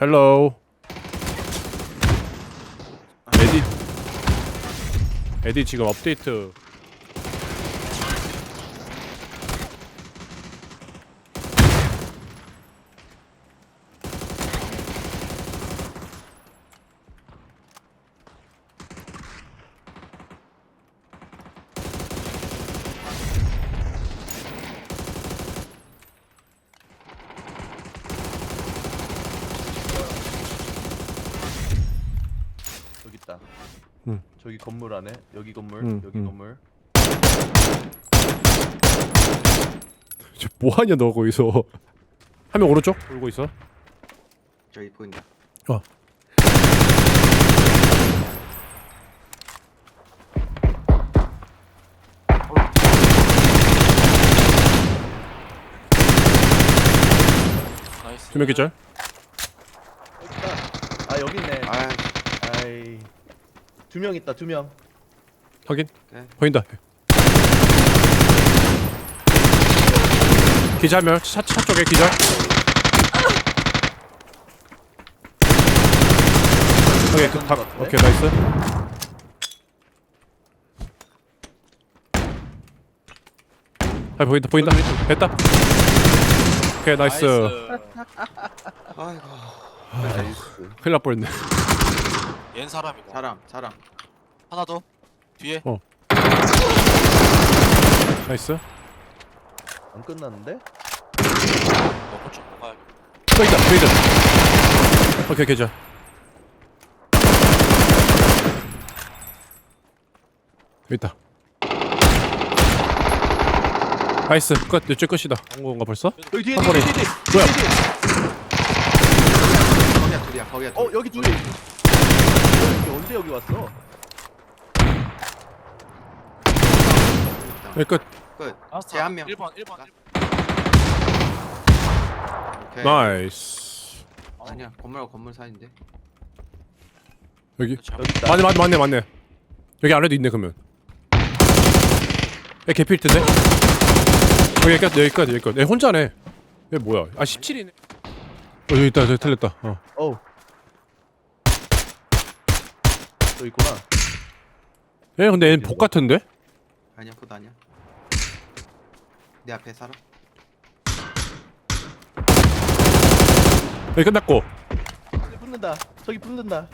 헬로 에디. 에디 지금 업데이트 저기 건물 안에 여기 건물 응, 여기 응. 건물. 저 뭐하냐 너 거기서 한 명 오른쪽 돌고 있어 저기 보인다. 어 나이스. 두명 기절. 아 여기 있네. 두 명 있다 두 명. 확인. 네. 보인다 기자면 차, 차 쪽에 기절. 오케이 그, 다, 같은데? 오케이 나이스. 아 보인다 보인다. 됐다. 오케이 나이스, 아이고. 큰일 날 뻔했네 얜 사람이다. 사람, 사람. 하나 더. 뒤에. 나이스 안 끝났는데? 너무 좀 먹어야 또 있다 또 있다 오케이 계좌 여기 있다 나이스 끝 이제 끝이다 온 건가 벌써? 여기 뒤에 한 뒤에 번에. 뒤에 뒤에. 뭐야? 뒤에, 뒤에. 거기야 둘이야, 거기야 둘. 어 여기 둘이. 여기 언제 여기 왔어? 여기 끝 끝. 쟤한 명. 1번, 1번, 1번. 오케이. 나이스 아니야, 건물과 건물 사이인데. 여기 잘 여기 있다. 맞네 맞네 맞네 맞네 여기 안에도 있네 그러면 얘 개필 텐데 여기 끝 여기 끝 여기 끝 얘 혼자네 얘 뭐야 아 17이네 어 여기 있다 저기 틀렸다 어 어우. 또 있구나. 얘 근데 얘는 복 같은데? 아니야, 그거 아니야. 내 앞에 사람. 여기 끝났고 저기 붙는다. 저기 붙는다.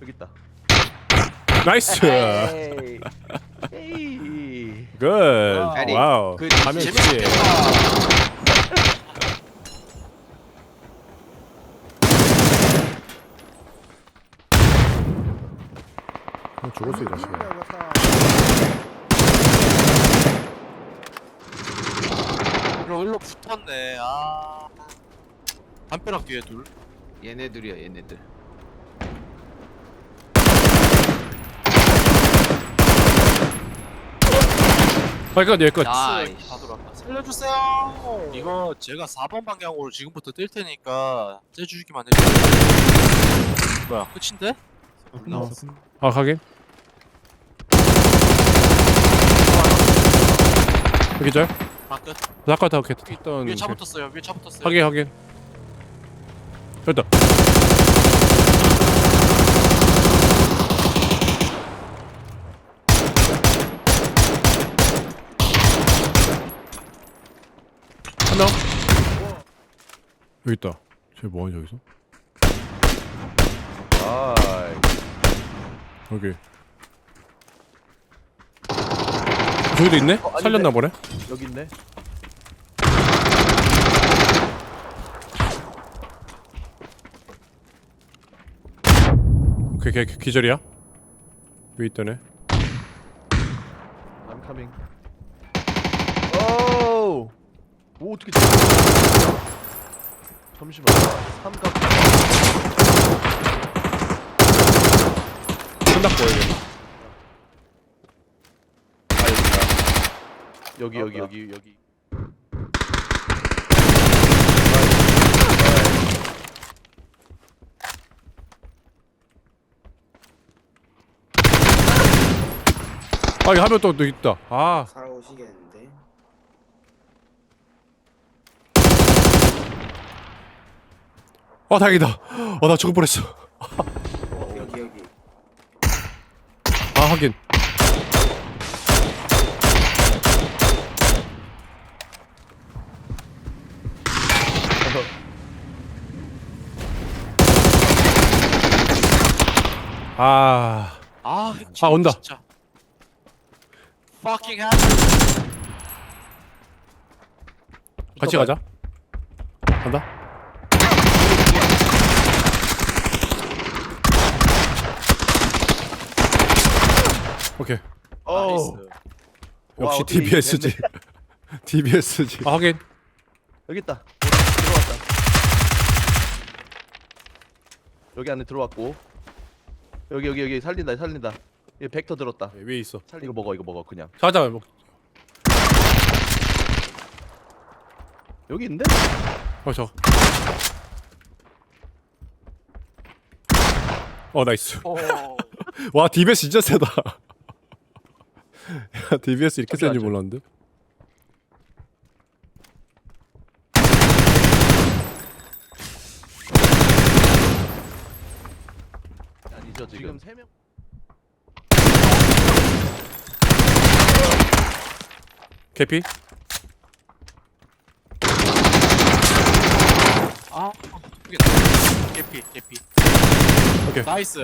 여기 있다. 나이스 에이. 에이. 굿 에리, 와우 그 가면 씨 어, 죽었어 이 자식아 일로, 일로 붙었네. 아. 담벼락 뒤에 둘. 얘네들이야, 얘네들. 여기 끝 여기 끝 나이스. 다 들어왔다. 살려주세요. 이거 제가 4번 방향으로 지금부터 뛸 테니까 째주기만 해주세요. 뭐야, 끝인데? 아 확인 여기 절 아, 끝. 아까 다 이렇게 있던 위에 차 붙었어요. 위에 차 붙었어요. 확인 확인 됐다 한 명 여기 있다 쟤 뭐하냐 여기서 아이. 여기 저기도 있네? 어, 아닌데? 살렸나 보네 여기 있네. 오케이 걔걔 기절이야 여기 있다네 I'm coming. 오. 오 어떻게? 잠시만. 삼각. 끝났고 여기 아 여기 여기 여기 여기. 아 이거 하면 또, 또 있다 아 살아오시겠는데? 아 다행이다 어 나 죽을 뻔했어 여기 여기. 아 하긴 아 아, 아, 온다. 진짜. Fucking hell. 같이 가자 간다 오케이 어. 나이스. 역시 어떻게 DBSG DBSG 아 하긴 여기 있다. 들어왔다. 여기 안에 들어왔고. 여기 여기 여기 살린다 살린다. 얘 벡터 들었다. 네, 위에 있어 살 이거 먹어 이거 먹어 그냥. 가자 뭐. 여기 있는데? 어, 저. 어, 나이스. 오. 와, DBS 진짜 세다. 야, DBS 이렇게 잠시만요. 몰랐는데. 아니죠 지금 세 명. 개피? 아, 개피, 개피. 오케이. 나이스.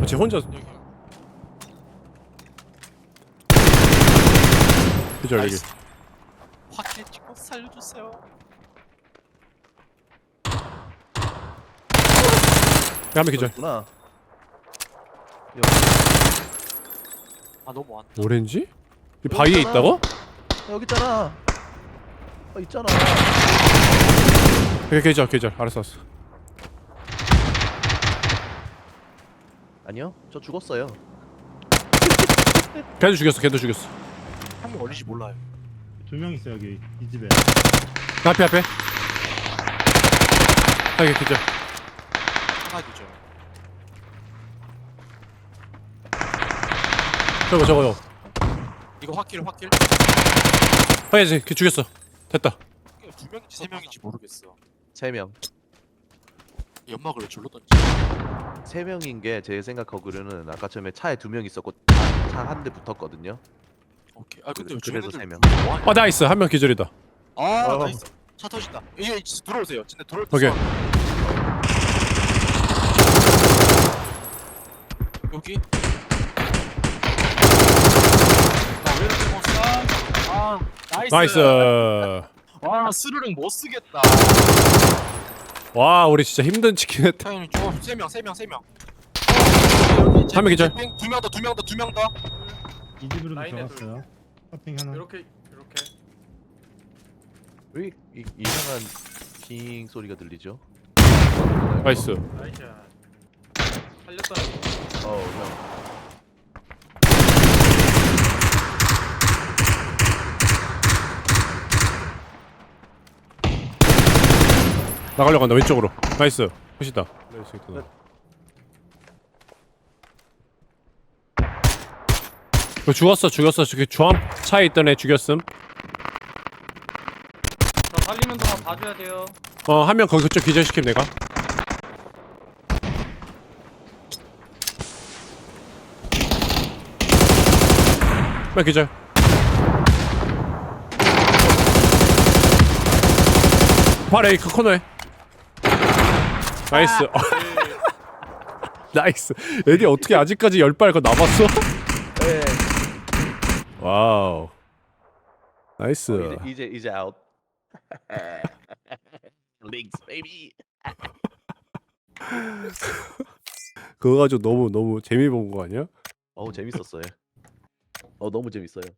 아, 쟤 혼자 여기. 기절 여기. 나이스. 확실히 찍고 살려주세요. 한명 기절. 구나. 아 너무 많다. 오렌지? 이 바위에 있잖아. 있다고? 여기 있잖아. 어 있잖아. 오케이, 기절, 기절. 알았어, 알았어. 아니요 저 죽었어요. 걔도 죽였어, 걔도 죽였어. 한명 어린지 몰라요. 두 명 있어 여기 이 집에 앞에, 앞에. 아, 이게 기절. 하나 기죠. 저거, 저거, 저거. 이거 확킬, 확킬. 아, 이제 걔 죽였어. 됐다. 두 명인지 세 명인지 모르겠어. 세 명. 연막을 절로 던지. 세 명인 게 제 생각하기로는 아까 처음에 차에 두명 있었고 차 한 대 붙었거든요. 오케이. 아 근데 그래서 쟤네들 세 명. 뭐하냐? 아, 나이스. 한 명 기절이다. 아 어. 나이스. 차 터진다. 이제 이제 들어오세요. 진짜 들어올 때 오케이. 쏴. 여기. 이렇게 못 쏴? 아 나이스. 나이스. 와 스르륵 못 쓰겠다. 와, 우리 진짜 힘든 치킨 했다. 타이밍 좀세명 세 명 세 명. 한명 기절. 두명 더, 두 명 더, 두 명 더. 이 집으로도 라인에 들어갔어요 쇼핑 하나 이렇게 이렇게 왜 이, 이상한 킹 소리가 들리죠? 나이스. 나이스 살렸다 어 형. 나가려고 한다 왼쪽으로. 나이스. 훨씬다. 나이스 있다 그 죽었어 죽였어. 저기 주황 차에 있던 애 죽였음. 저 동안 봐줘야 돼요. 어한 명 거기 그쪽 기절시킴 내가 몇 기절 여기 그 코너에 나이스 나이스 애디 어떻게 아직까지 열발 거 남았어? 예. 와우 나이스 어, 이제 이제 이제 아웃. 링스 베이비. 그거 가지고 너무 너무 재미 본 거 아니야? 어우 재밌었어요. 어 너무 재밌어요.